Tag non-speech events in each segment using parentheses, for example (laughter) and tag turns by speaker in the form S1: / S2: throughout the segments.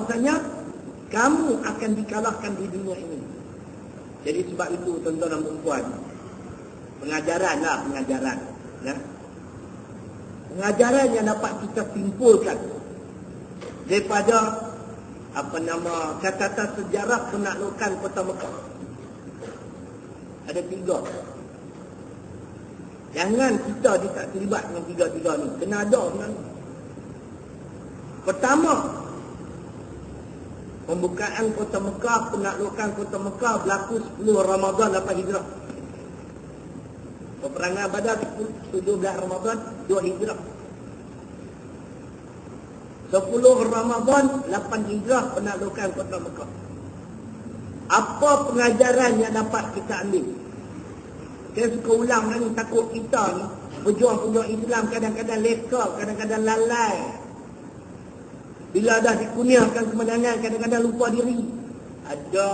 S1: bahasanya kamu akan dikalahkan di dunia ini. Jadi sebab itu tuan-tuan dan perempuan, pengajaran lah pengajaran. Ya. Pengajaran yang dapat kita simpulkan daripada apa nama catatan sejarah penaklukan kota Mekah. Ada tiga. Jangan kita tidak terlibat dengan tiga-tiga ni. Kena ada sebenarnya. Pertama, pembukaan kota Mekah, penaklukan kota Mekah berlaku 10 Ramadan lepas hijrah. Peperangan Badar 17 Ramadan 2 hijrah. 10 Ramadan 8 hijrah penaklukan kota Mekah. Apa pengajaran yang dapat kita ambil? Saya suka ulang takut kita ni pejuang-pejuang Islam kadang-kadang leka, kadang-kadang lalai. Bila dah dikurniakan kemenangan kadang-kadang lupa diri. Ada.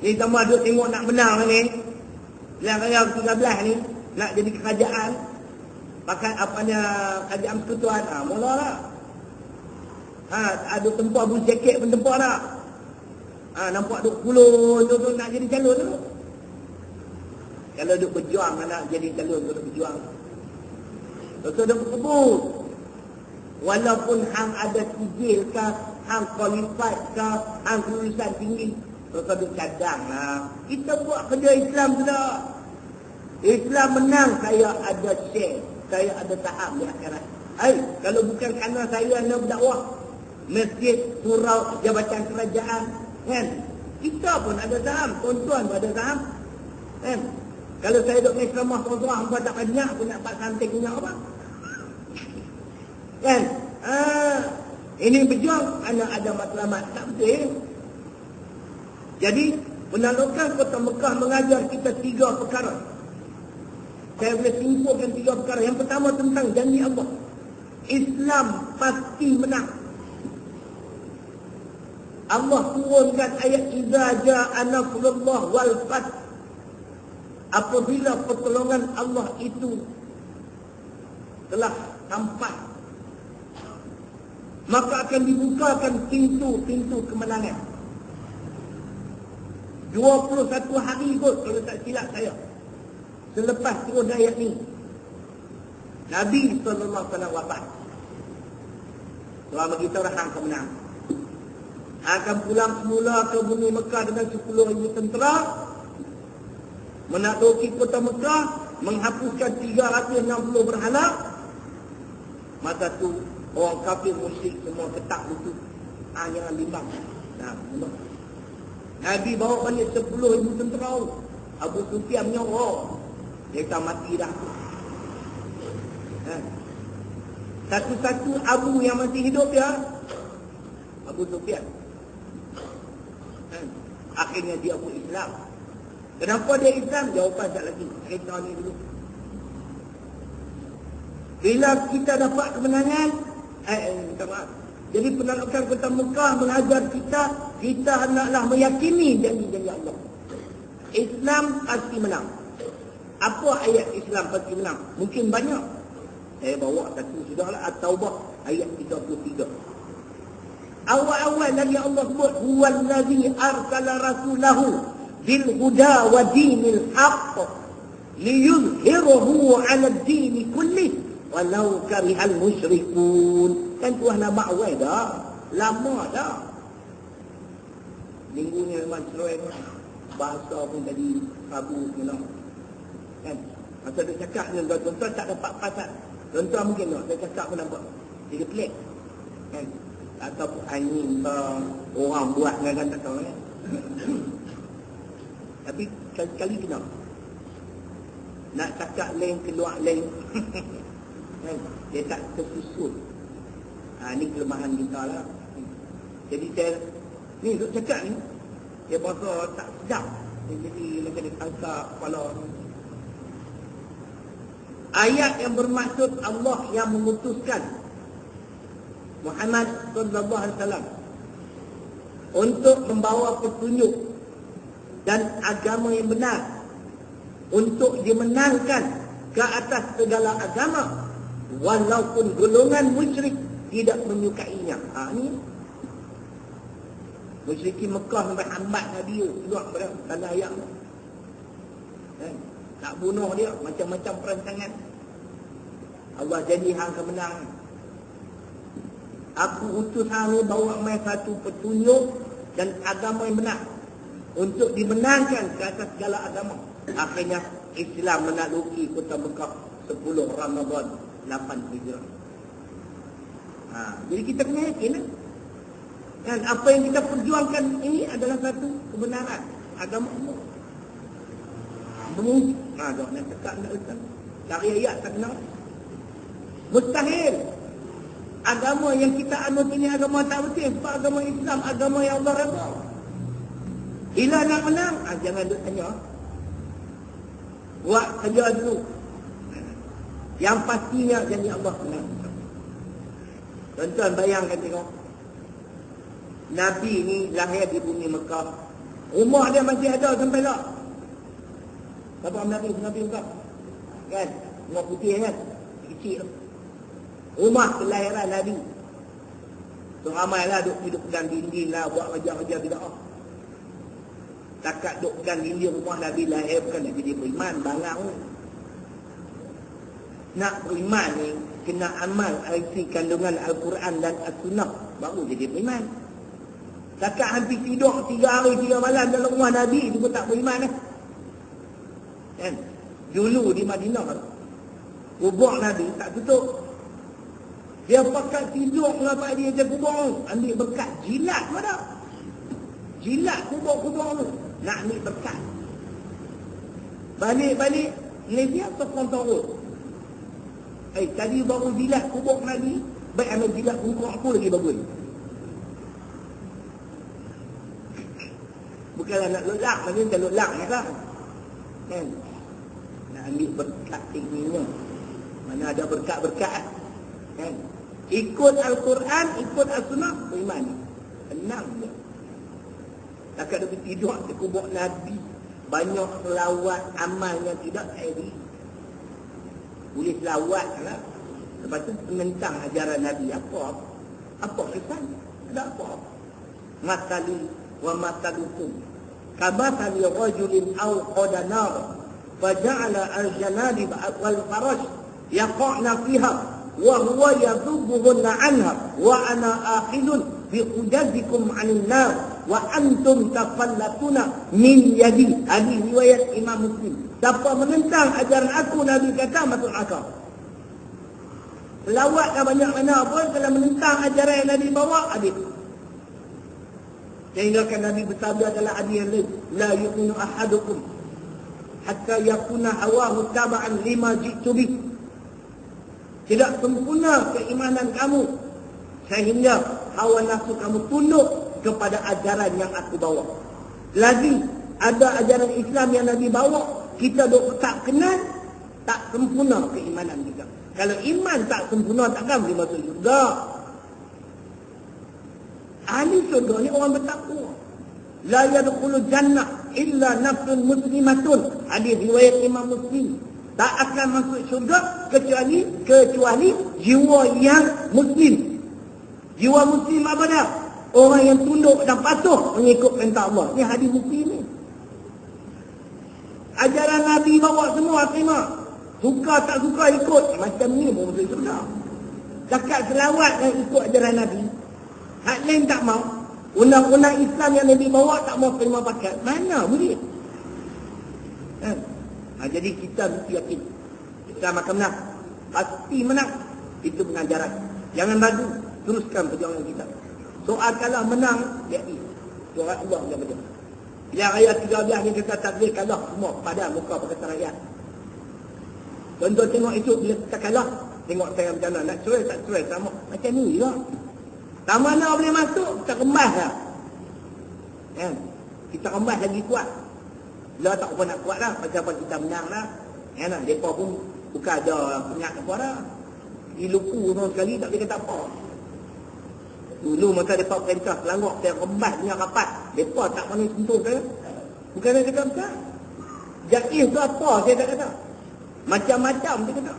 S1: Ni tambah duk tengok nak menang ni. Yang raya 13 ni nak jadi kerajaan. Pakai apanya kerajaan persekutuan. Ha, mulalah. Ha, ada tempat bulu jaket pun tempat tak? Ha, nampak duk kulun tu, tu nak jadi calon tu. Kalau duk berjuang nak jadi calon tu duk berjuang. Betul duk berbut. Walaupun hang ada sijil ke, hang qualified ke, hang lulusan tinggi. Betul duk cadang lah. Kita buat kerja Islam sudah. Islam menang, saya ada share. Saya ada saham di akhirat. Hai, kalau bukan kerana saya nak berdakwah, masjid, surau, jabatan kerajaan, kan? Kita pun ada saham, tuan-tuan pun ada saham. Kan? Kalau saya duduk naik rumah tuan-tuan, tak banyak pun nak buat santai punya apa? Kan? Ah, ini berjuang, anak ada matlamat. Tak betul. Jadi, penaklukan kota Mekah mengajar kita tiga perkara. Saya boleh simpulkan tiga perkara. Yang pertama tentang janji Allah. Islam pasti menang. Allah turunkan ayat Iza ja'a nasrullah wal fath. Apabila pertolongan Allah itu telah sampai maka akan dibukakan pintu-pintu kemenangan. 21 hari kot kalau tak silap saya. Selepas turun ayat ni. Nabi SAW wafat. Selama kita orang akan menang. Akan pulang semula ke bumi Mekah dengan 10 ribu tentera. Menakluki kota Mekah. Menghapuskan 360 berhala. Masa tu orang kafir musyrik semua ketak lutut. Ah, jangan bimbang. Nah, bimbang. Nabi bawa balik 10 ribu tentera. Abu Sufyan menyorok. Dia tak mati dah. Ha. Satu-satu Abu yang masih hidup ya. Abu Sufyan. Ha. Akhirnya dia Abu Islam. Kenapa dia Islam? Jawapan tak lagi. Cerita ni dulu. Bila kita dapat kemenangan, eh, eh minta maaf. Jadi penaklukan kota Mekah mengajar kita, kita hendaklah meyakini janji-janji Allah. Islam pasti menang. Apa ayat Islam pasti menang? Mungkin banyak. Saya bawa satu sudahlah At-Taubah ayat 33. Awal-awal lagi Allah sebut huwallazi arsala rasulahu bil huda wa dinil haqq liyuzhirahu 'ala ad-din kullih walau karihal musyrikun. Kan Tuhan nama awal dah. Lama dah. Minggu ni memang cerai Bahasa pun tadi Rabu semua kan? Masa dia cakap ni tuan-tuan tak dapat pasal. Tuan-tuan mungkin tak dia cakap pun nampak dia pelik. Kan? Atau angin orang buat dengan kan tak tahu kan (coughs) tapi kali-kali kena. Nak cakap lain keluar lain (laughs) kan dia tak tersusun. Ha, ni kelemahan kita lah. Jadi saya ni duk cakap ni dia bahasa tak sedap. Dia jadi macam dia tangkap kepala. Ayat yang bermaksud Allah yang memutuskan Muhammad sallallahu alaihi wasallam untuk membawa petunjuk dan agama yang benar untuk dimenangkan ke atas segala agama walaupun golongan musyrik tidak menyukainya. Ha ni. Musyrikin Mekah sampai hambat Nabi keluar pada tanah ayam. Eh, tak bunuh dia macam-macam perancangan. Allah jadi hang kemenang. Aku utus hang ni bawa mai satu petunjuk dan agama yang benar untuk dimenangkan ke atas segala agama. Akhirnya Islam menakluki kota Mekah 10 Ramadan 8 Hijrah. Ha, jadi kita kena yakin lah. Dan apa yang kita perjuangkan ini adalah satu kebenaran agama umum. Mungkin. Ha, dah nak cakap nak letak. Cari ayat tak kenal. Mustahil. Agama yang kita anut ini agama tak betul. Sebab agama Islam, agama yang Allah rasa. Bila nak menang, ha, jangan duk tanya. Buat kerja dulu. Yang pastinya janji Allah menang. Tuan-tuan bayangkan tengok. Nabi ni lahir di bumi Mekah. Rumah dia masih ada sampai tak? Siapa Nabi Nabi Mekah? Kan? Rumah putih kan? Kecil. Rumah kelahiran Nabi. Tu ramai lah duk hidup pegang dinding lah. Buat kerja-kerja tidak. Takat duk pegang dinding rumah Nabi lahir bukan nak jadi beriman. Bangang. Nak beriman ni kena amal arti kandungan Al-Quran dan As-Sunnah baru jadi beriman. Takat hampir tidur tiga hari tiga malam dalam rumah Nabi itu pun tak beriman eh. Kan? Dulu di Madinah kubur Nabi tak tutup. Dia pakai tidur kenapa dia je kubur ambil berkat jilat mana? Jilat kubur-kubur tu nak ambil berkat. Balik-balik dia tokong turun. Eh, tadi baru jilat kubur Nabi, baik ambil jilat kubur aku lagi bagus. Bukanlah nak lelak, tapi tak lelak ni kan. Kan? Nak ambil berkat tingginya. Mana ada berkat-berkat. Kan? Ikut Al-Quran, ikut Al-Sunnah, beriman. Tenang je. Takkan dia tidur kubur Nabi. Banyak selawat amal yang tidak jadi boleh selawat lah. Lepas tu menentang ajaran Nabi apa? Apa kesan? Ada apa? Masali wa masalukum. Kamasali rajulin aw qadanar. Faja'ala al-janadib wal farash yaqa'na fiha wa huwa yadhubuhunna anha wa ana akhidun bi hujadikum 'anil nar wa antum tafallatuna min yadi hadis riwayat Imam Muslim siapa menentang ajaran aku Nabi kata masuk akal Lawat dah banyak mana pun kalau menentang ajaran yang Nabi bawa habis. Sehingga kan Nabi bersabda dalam hadis yang lain, la yu'minu ahadukum hatta yakuna hawahu taba'an lima jitu bih. Tidak sempurna keimanan kamu sehingga hawa nafsu kamu tunduk kepada ajaran yang aku bawa. Lagi ada ajaran Islam yang Nabi bawa, kita dok tak kenal, tak sempurna keimanan kita. Kalau iman tak sempurna takkan boleh masuk surga. Ahli surga ni orang bertakwa. La yadkhulu jannah illa nafsun muslimatun. Hadis riwayat Imam Muslim. Tak akan masuk surga kecuali kecuali jiwa yang muslim. Jiwa muslim apa dah? Orang yang tunduk dan patuh mengikut perintah Allah. Ini hadis muslim ni. Ajaran Nabi bawa semua terima. Suka tak suka ikut. Macam ni pun masuk surga. Cakap selawat dan ikut ajaran Nabi. Hak lain tak mau. Undang-undang Islam yang Nabi bawa tak mau terima pakai. Mana boleh? Ha? Ha, jadi kita mesti yakin. Kita akan menang. Pasti menang. Itu pengajaran. Jangan ragu. Teruskan perjuangan kita. Soal kalah menang, jadi. Surat Allah yang betul. Yang ayat 13 ni kata takdir kalah semua pada muka perkataan rakyat. Tuan-tuan tengok itu bila kita kalah, tengok saya macam mana. Nak cerai tak cerai sama. Macam ni juga. Tak mana boleh masuk, kita kemas lah. Ya. Kita kemas lagi kuat. Bila tak apa nak kuat lah, macam apa kita menang lah. Ya, nah, mereka pun bukan ada penyak apa dah. Diluku semua sekali, tak boleh kata apa. Dulu masa mereka perintah selangok, saya kemas punya rapat. Mereka tak mana sentuh saya. Bukan saya kata bukan. Jakir tu apa, saya tak kata. Macam-macam dia kata.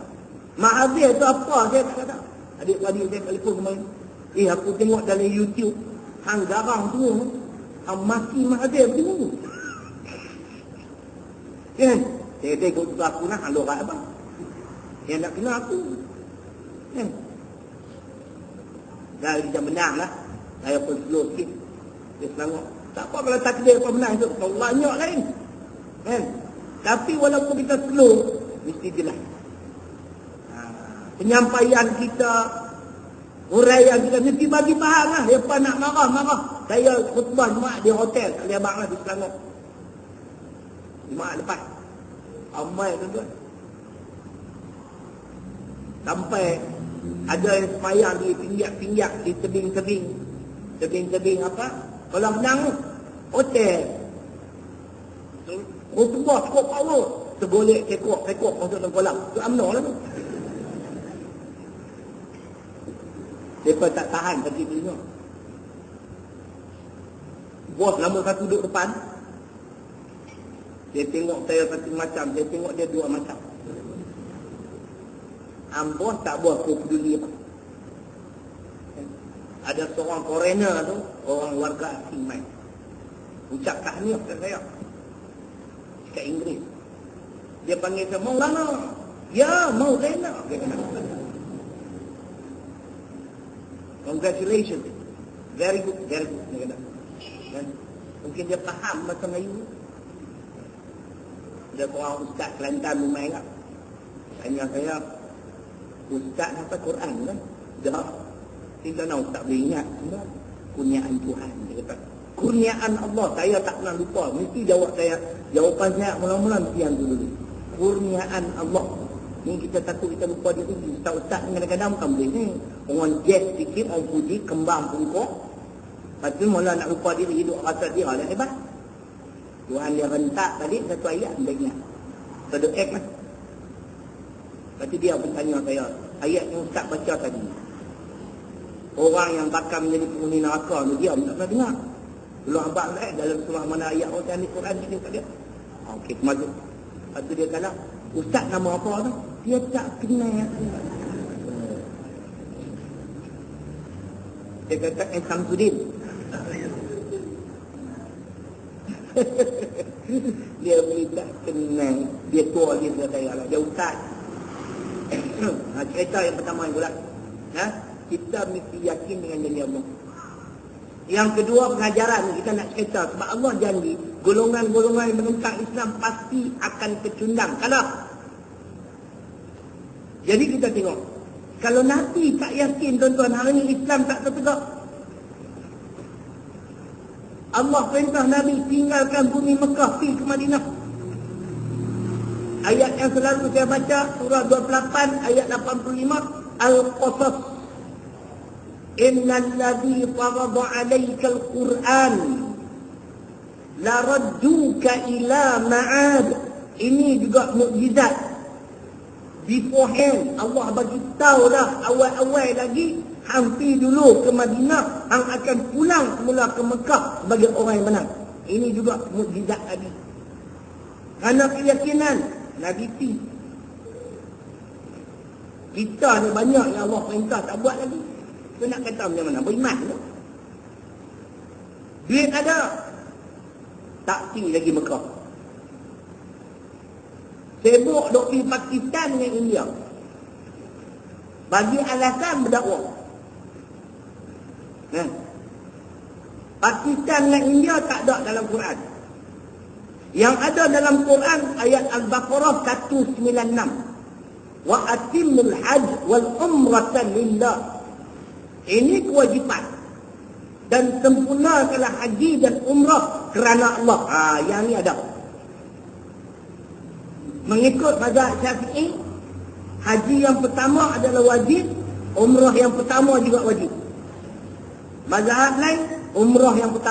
S1: Mahathir tu apa, saya tak kata. Adik-adik saya telefon kemarin. Eh aku tengok dalam YouTube hang garang tu hang maki Mahathir tu. Kan? Saya tengok tu aku nak hang lorak abang. Yang nak kena aku. Kan? Dah dia menang lah. Saya pun slow sikit. Dia selangor. Tak apa kalau takdir apa menang tu. Kau banyak lain. Kan? Tapi walaupun kita slow, mesti jelas. Ha, penyampaian kita, uraian kita mesti bagi faham lah. Dia nak marah, marah. Saya khutbah Jumaat di hotel. Kali abang lah di Selangor. Jumaat lepas. Amai tuan-tuan. Sampai ada yang semayang di pinggak-pinggak, di tebing-tebing. Tebing-tebing apa? Kalau menang hotel. Khutbah cukup power. Tergolek tekok-tekok masuk dalam kolam. Itu UMNO lah tu. Mereka tak tahan bagi dirinya. Bos lama satu duduk depan. Dia tengok saya satu macam. Dia tengok dia dua macam. Ambos tak buat aku peduli apa. Ada seorang foreigner tu. Orang warga asing main. Ucap tahniah kepada saya. Cakap Inggeris. Dia panggil saya, Maulana. Ya, Maulana. Dia kena. Congratulations. Very good, very good. Dia kata. Dan mungkin dia faham bahasa Melayu. Ada seorang ustaz Kelantan rumah kan. Tanya saya, ustaz apa Quran kan? Nak ustaz boleh ingat. Kan? Kurniaan Tuhan. Dia kata, kurniaan Allah. Saya tak pernah lupa. Mesti jawab saya. Jawapan saya mula-mula mesti yang dulu. Kurniaan Allah. Ni kita takut kita lupa dia tu. Ustaz-ustaz kadang-kadang bukan boleh ni. Orang jet sikit, orang puji, kembang pungkok. Lepas tu mula nak lupa diri hidup rasa dia lah hebat. Tuhan dia rentak balik satu ayat dia ingat. Satu ek lah. Lepas tu dia pun tanya saya. Ayat yang Ustaz baca tadi. Orang yang bakal menjadi penghuni neraka tu dia tak pernah dengar. Belum abang lah dalam surah mana ayat orang di Quran ni kat dia. Okey, masuk. Lepas tu dia kata, Ustaz nama apa tu? Dia tak kenal. Dia kata eh Samsudin. (laughs) dia boleh tak kenal. Dia tua dia lah. Dia ustaz. (coughs) ha, cerita yang pertama yang pula. Ha? Kita mesti yakin dengan janji Allah. Yang kedua pengajaran kita nak cerita. Sebab Allah janji. Golongan-golongan yang menentang Islam pasti akan kecundang. Kalau jadi kita tengok. Kalau Nabi tak yakin tuan-tuan hari ini Islam tak tertegak. Allah perintah Nabi tinggalkan bumi Mekah pergi ke Madinah. Ayat yang selalu saya baca surah 28 ayat 85 Al-Qasas Innal ladzi farada al-Qur'an la radduka ila ma'ad. Ini juga mukjizat. Beforehand Allah bagi tahu dah awal-awal lagi hampir dulu ke Madinah hang akan pulang semula ke Mekah sebagai orang yang menang ini juga mukjizat lagi kerana keyakinan Nabi T. Kita ni banyak yang Allah perintah tak buat lagi kita nak kata macam mana beriman tu duit ada tak tinggi lagi Mekah sibuk duk pergi Pakistan dengan India bagi alasan berdakwah Hmm. Pakistan dan India tak ada dalam Quran. Yang ada dalam Quran ayat Al-Baqarah 196. Wa atimul hajj wal umrata lillah. Ini kewajipan. Dan sempurnakanlah haji dan umrah kerana Allah. Ha, yang ni ada. Mengikut mazhab Syafi'i, haji yang pertama adalah wajib, umrah yang pertama juga wajib. Mazhab lain, umrah yang pertama